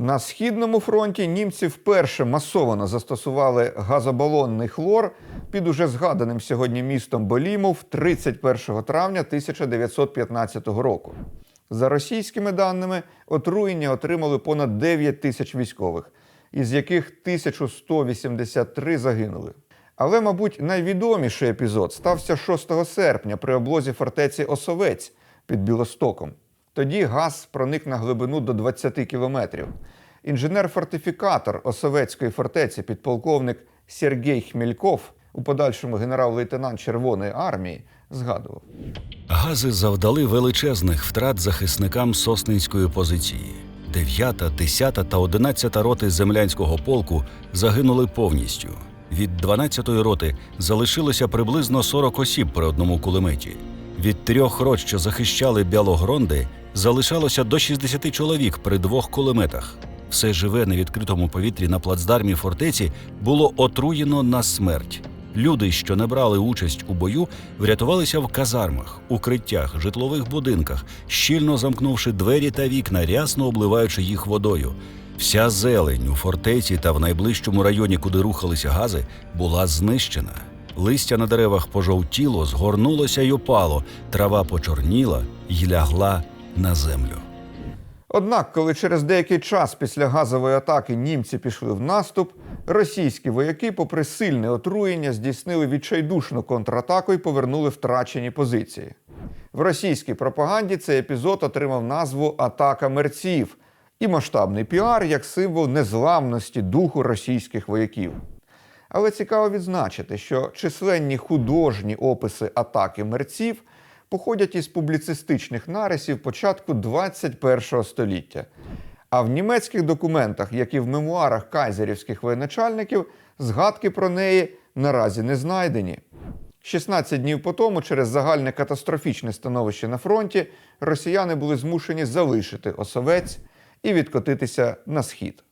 На східному фронті німці вперше масово застосували газобалонний хлор під уже згаданим сьогодні містом Болімов 31 травня 1915 року. За російськими даними, отруєння отримали понад 9 тисяч військових, із яких 1183 загинули. Але, мабуть, найвідоміший епізод стався 6 серпня при облозі фортеці Осовець під Білостоком. Тоді газ проник на глибину до 20 кілометрів. Інженер-фортифікатор Осовецької фортеці, підполковник Сергій Хмільков, у подальшому генерал-лейтенант Червоної армії, згадував. Гази завдали величезних втрат захисникам Соснинської позиції. 9, 10 та 11 роти землянського полку загинули повністю. Від 12-ї роти залишилося приблизно 40 осіб при одному кулеметі. Від трьох рот, що захищали Бялогронди, залишалося до 60 чоловік при двох кулеметах. Все живе на відкритому повітрі на плацдармі фортеці було отруєно на смерть. Люди, що не брали участь у бою, врятувалися в казармах, укриттях, житлових будинках, щільно замкнувши двері та вікна, рясно обливаючи їх водою. Вся зелень у фортеці та в найближчому районі, куди рухалися гази, була знищена. Листя на деревах пожовтіло, згорнулося й опало, трава почорніла й лягла на землю. Однак, коли через деякий час після газової атаки німці пішли в наступ, російські вояки, попри сильне отруєння, здійснили відчайдушну контратаку і повернули втрачені позиції. В російській пропаганді цей епізод отримав назву Атака мерців і масштабний піар як символ незламності духу російських вояків. Але цікаво відзначити, що численні художні описи атаки мерців походять із публіцистичних нарисів початку 21 століття. А в німецьких документах, як і в мемуарах кайзерівських воєначальників, згадки про неї наразі не знайдені. 16 днів по тому, через загальне катастрофічне становище на фронті, росіяни були змушені залишити осовець і відкотитися на схід.